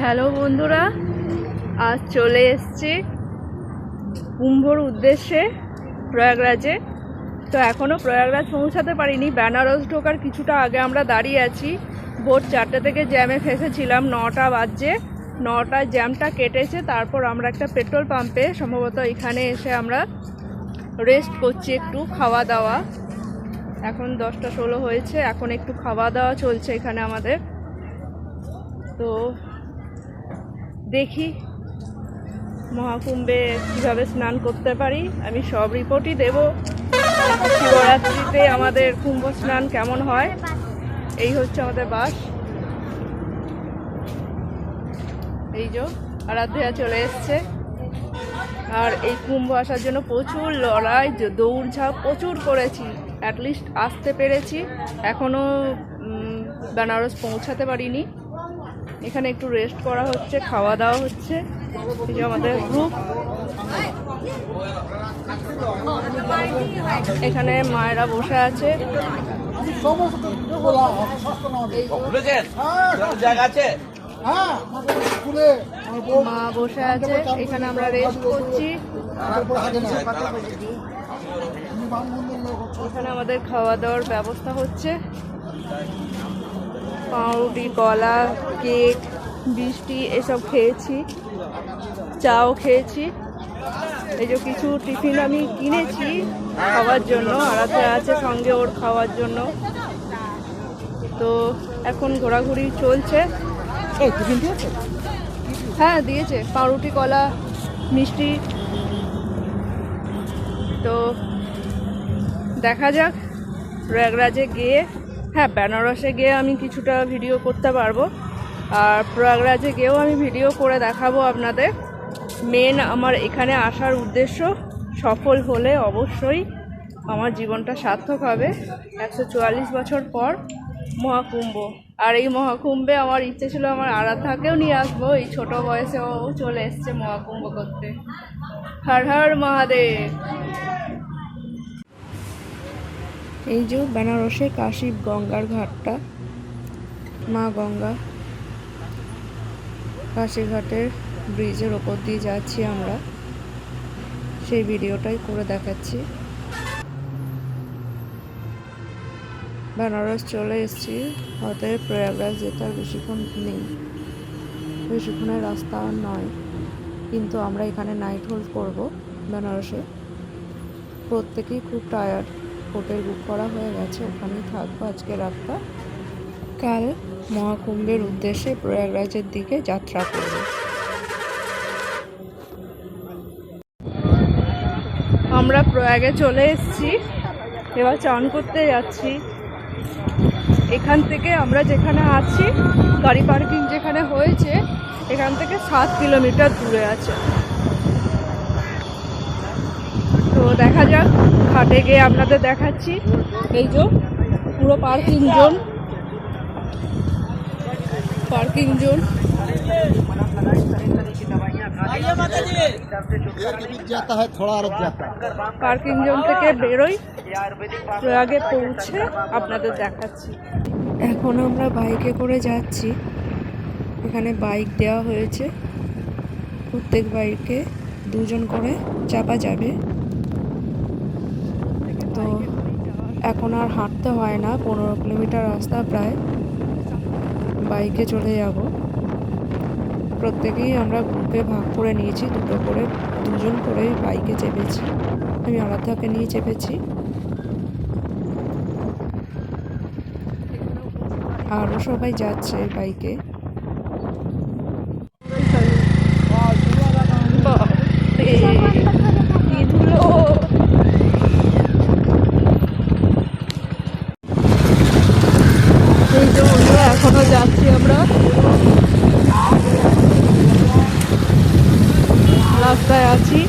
Hello বন্ধুরা, আজ চলে এসছি কুম্ভর উদ্দেশ্যে প্রয়াগরাজে। তো এখনও প্রয়াগরাজ পৌঁছাতে পারিনি, বেনারস ঢোকার কিছুটা আগে আমরা দাঁড়িয়ে আছি। ভোর চারটে থেকে জ্যামে ফেসেছিলাম, নটা বাজছে। নটায় জ্যামটা কেটেছে, তারপর আমরা একটা পেট্রোল পাম্পে, সম্ভবত এখানে এসে আমরা রেস্ট করছি একটু খাওয়া দাওয়া এখন দশটা ষোলো হয়েছে, এখন একটু খাওয়া দাওয়া চলছে এখানে আমাদের। তো দেখি। মহাকুম্ভে কীভাবে স্নান করতে পারি, আমি সব রিপোর্টই দেব। শিবরাত্রিতে আমাদের কুম্ভ স্নান কেমন হয়, এই হচ্ছে আমাদের বাস। এই যে আরাধ্যা চলে এসছে। আর এই কুম্ভ আসার জন্য প্রচুর লড়াই দৌড়ঝাঁপ প্রচুর করেছি অ্যাটলিস্ট আসতে পেরেছি। এখনও বেনারস পৌঁছাতে পারিনি। এখানে একটু রেস্ট করা হচ্ছে খাওয়া দাওয়া হচ্ছে আমাদের গ্রুপ এখানে মায়েরা বসে আছে। মা বসে আছে। এখানে আমরা রেস্ট করছি। এখানে আমাদের খাওয়া দাওয়ার ব্যবস্থা হচ্ছে। পাউরুটি কলা কেক বৃষ্টি এসব খেয়েছি চাও খেয়েছি। এই যে কিছু টিফিন আমি কিনেছি খাওয়ার জন্য আরাতে আছে সঙ্গে ওর খাওয়ার জন্য। তো এখন ঘোরাঘুরি চলছে। হ্যাঁ দিয়েছে। পাউরুটি কলা মিষ্টি। তো দেখা যাক। প্রয়াগরাজে গিয়ে হ্যাঁ বেনারসে গিয়ে আমি কিছুটা ভিডিও করতে পারব। আর প্রয়াগরাজে গিয়েও আমি ভিডিও করে দেখাবো আপনাদের। মেন আমার এখানে আসার উদ্দেশ্য সফল হলে অবশ্যই আমার জীবনটা সার্থক হবে। একশো চুয়াল্লিশ বছর পর মহাকুম্ভ। আর এই মহাকুম্ভে আমার ইচ্ছে ছিল আমার আরাধাকেও নিয়ে আসব। এই ছোট বয়সেও চলে এসছে মহাকুম্ভ করতে। হর হর মহাদেব। এই যে বেনারসে কাশী গঙ্গার ঘাটটা, মা গঙ্গা কাশীঘাটের ব্রিজের ওপর দিয়ে যাচ্ছি আমরা। সেই ভিডিওটাই করে দেখাচ্ছি। বেনারস চলে এসেছি। অতএব প্রয়াগরাজ যেতে আর বেশিক্ষণ নেই। বেশিক্ষণের রাস্তা নয়। কিন্তু আমরা এখানে নাইট হোল্ড করব বেনারসে। প্রত্যেকেই খুব টায়ার্ড হোটেল বুক করা হয়ে গেছে, ওখানেই থাকব আজকে রাতটা। কাল মহাকুম্ভের উদ্দেশ্যে প্রয়াগরাজের দিকে যাত্রা করব। আমরা প্রয়াগে চলে এসেছি, এবার চান করতে যাচ্ছি। এখান থেকে আমরা যেখানে আছি, গাড়ি পার্কিং যেখানে হয়েছে, এখান থেকে সাত কিলোমিটার দূরে আছে। দেখা যাক, ঘাটে গিয়ে আপনাদের দেখাচ্ছি। এই যে, পুরো parking zone parking zone parking zone থেকে বেরোই। আগে পৌঁছে আপনাদের দেখাচ্ছি। এখন আমরা বাইকে করে যাচ্ছি। এখানে বাইক দেওয়া হয়েছে। প্রত্যেক বাইকে দুজন করে চাপা যাবে। এখন আর হাঁটতে হয় না, পনেরো কিলোমিটার রাস্তা প্রায়। বাইকে চলে যাব। প্রত্যেকেই আমরা গ্রুপে ভাগ করে নিয়েছি, দুটো করে, দুজন করে বাইকে চেপেছি। আমি আরাধ্যাকে নিয়ে চেপেছি। আরও সবাই যাচ্ছে বাইকে বাপরে, কি ধুলো। এই যে বন্ধুরা এখনও যাচ্ছি আমরা রাস্তায় আছি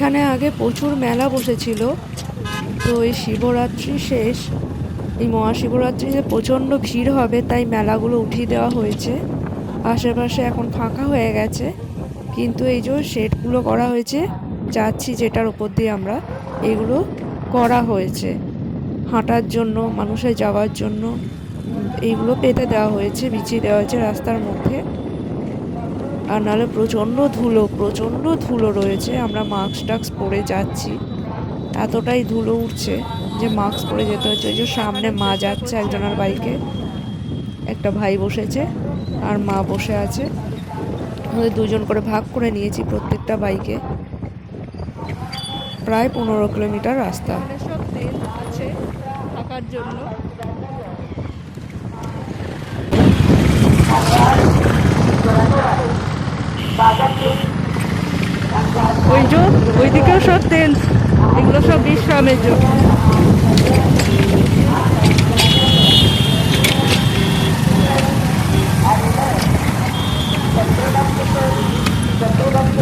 এইখানে আগে প্রচুর মেলা বসেছিল। তো এই শিবরাত্রি শেষ। এই মহাশিবরাত্রিতে প্রচণ্ড ভিড় হবে, তাই মেলাগুলো উঠিয়ে দেওয়া হয়েছে। আশেপাশে এখন ফাঁকা হয়ে গেছে। কিন্তু এই যে শেডগুলো করা হয়েছে, যাচ্ছি যেটার উপর দিয়ে আমরা, এগুলো করা হয়েছে। হাঁটার জন্য, মানুষের যাওয়ার জন্য, এইগুলো পেতে দেওয়া হয়েছে, বিছিয়ে দেওয়া হয়েছে রাস্তার মধ্যে। আর নাহলে প্রচণ্ড ধুলো প্রচণ্ড ধুলো রয়েছে। আমরা মাস্ক টাস্ক পরে যাচ্ছি। এতটাই ধুলো উঠছে যে মাস্ক পরে যেতে হচ্ছে। ওই যে সামনে মা যাচ্ছে একজনের বাইকে একটা ভাই বসেছে আর মা বসে আছে। আমাদের দুজন করে ভাগ করে নিয়েছি প্রত্যেকটা বাইকে প্রায় পনেরো কিলোমিটার রাস্তা। থাকার জন্য। যে ওইদিকেও সব তেল, এগুলো সব বিশ্রামের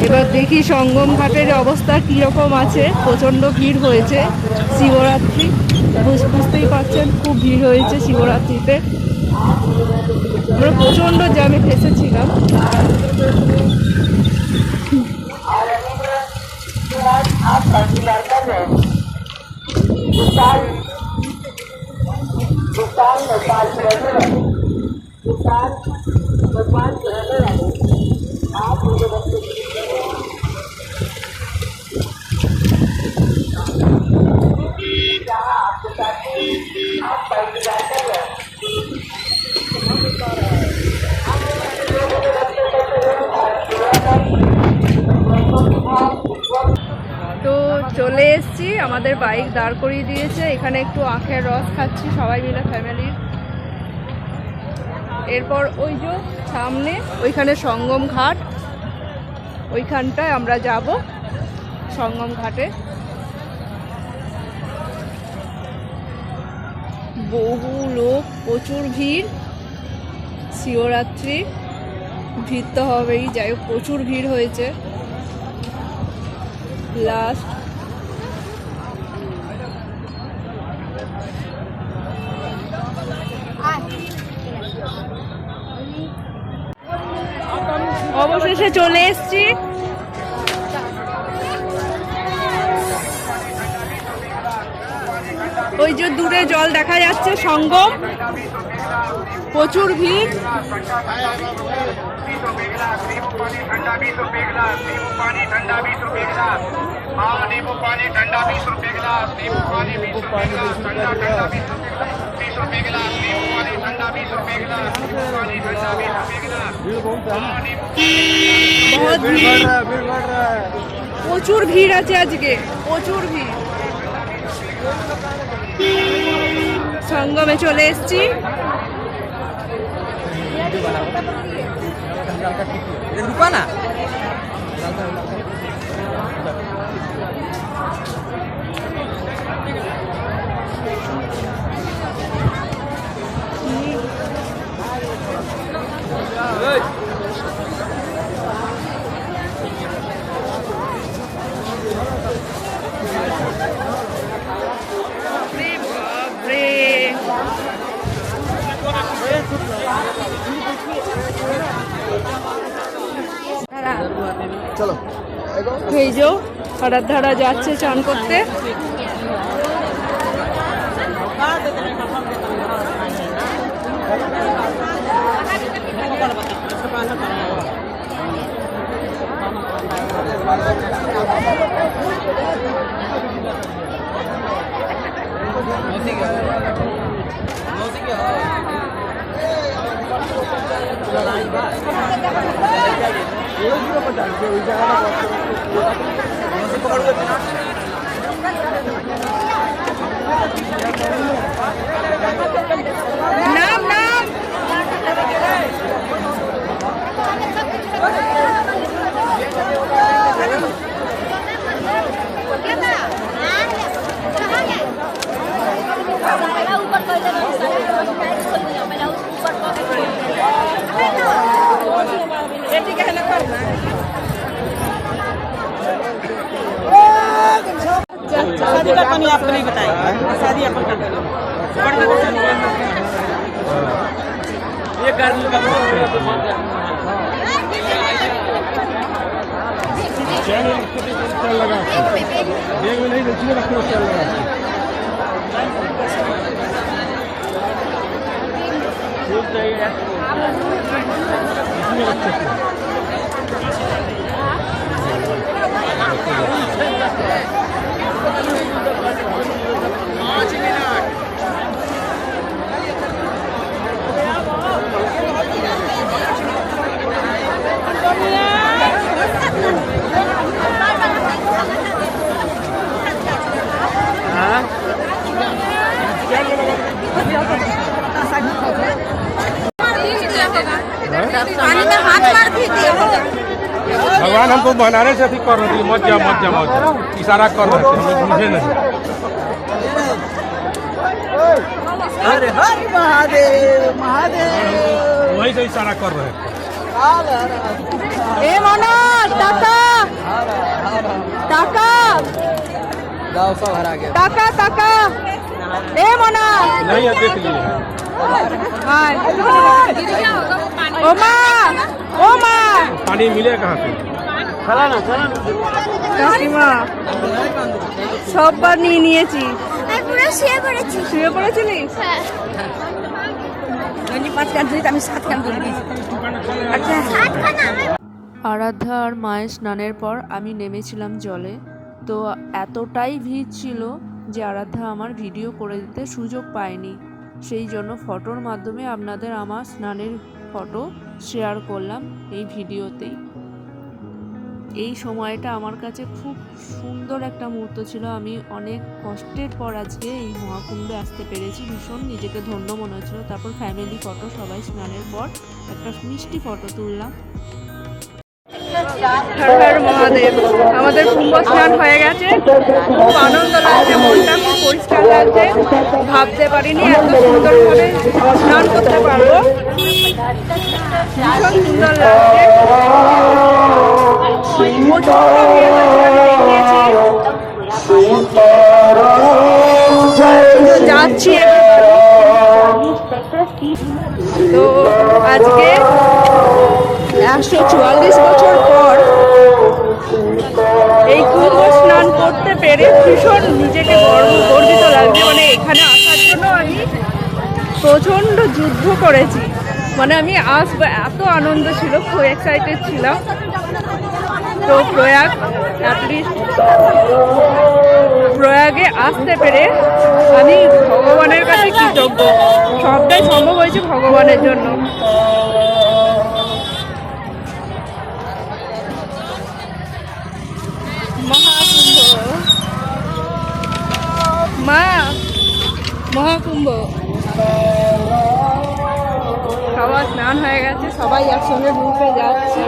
এবার দেখি সঙ্গম ঘাটের অবস্থা কীরকম আছে, প্রচণ্ড ভিড় হয়েছে শিবরাত্রি। বুঝ- বুঝতেই পারছেন, খুব ভিড় হয়েছে শিবরাত্রিতে। আমরা প্রচণ্ড জ্যামে ফেসেছিলাম। आप कंसिडर कर रहे हैं। किसान किसान नेपाल से रहने से रहने वाले। आप मुझे बच्चे आपके साथ आप कंसिडर कर रहे हैं। আমাদের বাইক দাঁড় করিয়ে দিয়েছে। এখানে একটু আখের রস খাচ্ছি সবাই মিলে ফ্যামিলির এরপর ওই যে সামনে, ওইখানে সঙ্গম ঘাট। ওইখানটায় আমরা যাব, সঙ্গম ঘাটে। বহু লোক, প্রচুর ভিড়। শিবরাত্রি ভিড় তো হবেই, যাই প্রচুর ভিড় হয়েছে। লাস্ট অবশেষে চলে এসেছি ওই যে দূরে জল দেখা যাচ্ছে সঙ্গম প্রচুর ভিড় ठंडा बीस रुपए गिलास नींबू पानी ठंडा बीस रुपए गिलास हाँ नींबू पानी ठंडा बीस रुपए गिलास नींबू पानी बीस रुपए गिलास ठंडा ठंडा बीस रुपए गिलास बीस रुपए गिलास नींबू पानी ठंडा बीस रुपए गिलास नींबू पानी ठंडा बीस रुपए गिलास हाँ नींबू বহুত ভিড় প্রচুর ভিড় আছে আজকে প্রচুর ভিড় সঙ্গমে চলে এসেছি रुका ना বাপরে চলো যে হঠাৎ ধারা যাচ্ছে চান করতে। Hadi. carne को बनाने से अभी कर रही मत जा मत जा मत जा इशारा कर रहे थे मुझे नहीं। अरे हर महादेव महादेव। वही से इशारा कर रहे ए मना टाका टाका दाव सब हरा गया। टाका टाका ए मना नहीं देख लिए। हाय। ओमा ओमा। पानी मिले कहाँ से? কাকিমা সববার নিয়ে নিয়েছি। আমি শুয়ে পড়েছি। শুয়ে পড়েছিলিস পাঁচ কান দিতে আমি সাত কান ধরে দিয়েছি। আচ্ছা। আমার আরাধ্যা আর মায়ের স্নানের পর আমি নেমেছিলাম জলে। তো এতটাই ভিড় ছিল যে আরাধ্যা আমার ভিডিও করে দিতে সুযোগ পায়নি। সেই জন্য ফটোর মাধ্যমে আপনাদের আমার স্নানের ফটো শেয়ার করলাম এই ভিডিওতেই। এই সময়টা আমার কাছে খুব সুন্দর একটা মুহূর্ত ছিল। আমি অনেক কষ্টের পর আজকে এই মহাকুম্ভে আসতে পেরেছি। ভীষণ নিজেকে ধন্য মনে হচ্ছিল। তারপর ফ্যামিলি ফটো সবাই স্নানের পর একটা মিষ্টি ফটো তুললাম। মহাদেব, আমাদের কুম্ভ স্নান হয়ে গেছে। খুব আনন্দ লাগছে, মনটা খুব পরিষ্কার লাগছে। ভাবতে পারিনি এত সুন্দরভাবে স্নান করতে পারব। ভীষণ সুন্দর লাগছে। যাচ্ছি তো আজকে একশো চুয়াল্লিশ বছর পর এই কুম্ভ স্নান করতে পেরে ভীষণ নিজেকে গর্ব গর্বিত লাগছে মানে এখানে আসার জন্য আমি প্রচণ্ড যুদ্ধ করেছি মানে আমি আসব এত আনন্দ ছিল, খুব এক্সাইটেড ছিলাম। তো প্রয়াগ অ্যাটলিস্ট প্রয়াগে আসতে পেরে আমি ভগবানের কাছে কৃতজ্ঞ। সবটাই সম্ভব হয়েছে ভগবানের জন্য। মা, মহাকুম্ভ। সবার স্নান হয়ে গেছে, সবাই একসঙ্গে গ্রুপে যাচ্ছি।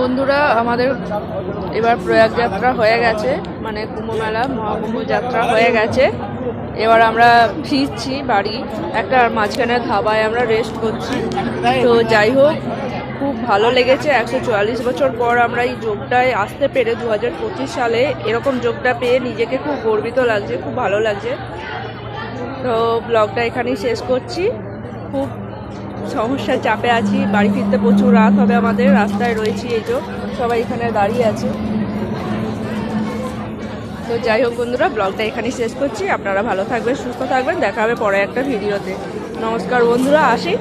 বন্ধুরা, আমাদের এবার প্রয়াগ যাত্রা হয়ে গেছে। মানে কুম্ভ মেলা মহাকুম্ভ যাত্রা হয়ে গেছে। এবার আমরা ফিরছি বাড়ি। একটা মাঝখানে ধাবায় আমরা রেস্ট করছি। তো যাই হোক, খুব ভালো লেগেছে। একশো চুয়াল্লিশ বছর পর আমরা এই যোগটায় আসতে পেরে দু হাজার পঁচিশ সালে এরকম যোগটা পেয়ে নিজেকে খুব গর্বিত লাগছে, খুব ভালো লাগছে। তো ব্লগটা এখানেই শেষ করছি। খুব সমস্যার চাপে আছি, বাড়ি ফিরতে প্রচুর রাত হবে আমাদের, রাস্তায় রয়েছি এই যে সবাই এখানে দাঁড়িয়ে আছে। তো যাই হোক বন্ধুরা, ব্লগটা এখানেই শেষ করছি, আপনারা ভালো থাকবেন, সুস্থ থাকবেন, দেখা হবে পরে একটা ভিডিওতে। নমস্কার বন্ধুরা, আসি।